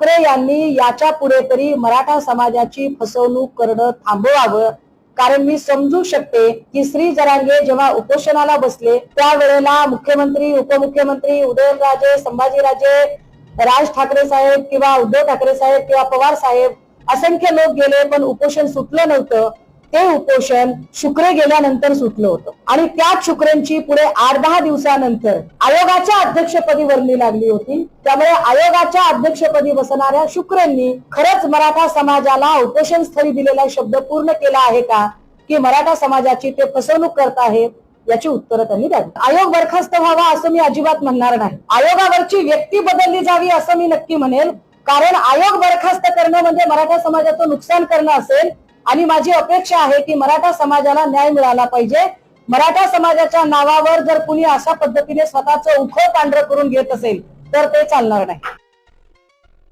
ठाकरे यांनी याच्यापुढे तरी मराठा समाजाची फसवणूक करणं थांबवावं. कारण मी समजू शकते की श्री जरांगे जेव्हा उपोषणाला बसले त्यावेळेला मुख्यमंत्री उपमुख्यमंत्री उदयनराजे संभाजीराजे राज ठाकरे साहेब किंवा उद्धव ठाकरे साहेब किंवा पवार साहेब असंख्य लोक गेले पण उपोषण सुटलं नव्हतं. ते उपोषण शुक्रे गेल्यानंतर सुटलं होतं. आणि त्याच शुक्रेंची पुढे आठ दहा दिवसानंतर आयोगाच्या अध्यक्षपदी वर्णी लागली होती. त्यामुळे आयोगाच्या अध्यक्षपदी बसणाऱ्या शुक्रेंनी खरंच मराठा समाजाला उपोषण स्थळी दिलेला शब्द पूर्ण केला आहे का? की मराठा समाजाची ते फसवणूक करत आहेत याची उत्तरं त्यांनी द्यावी. आयोग बरखास्त व्हावा असं मी अजिबात म्हणणार नाही. आयोगावरची व्यक्ती बदलली जावी असं मी नक्की म्हणेल कारण आयोग बरखास्त करणं म्हणजे मराठा समाजाचं नुकसान करणं असेल आणि माझी अपेक्षा आहे की मराठा समाजाला न्याय मिळाला पाहिजे. मराठा समाजाच्या नावावर जर कुणी अशा पद्धतीने स्वतःचं उखळ पांढरं करून घेत असेल तर ते चालणार नाही.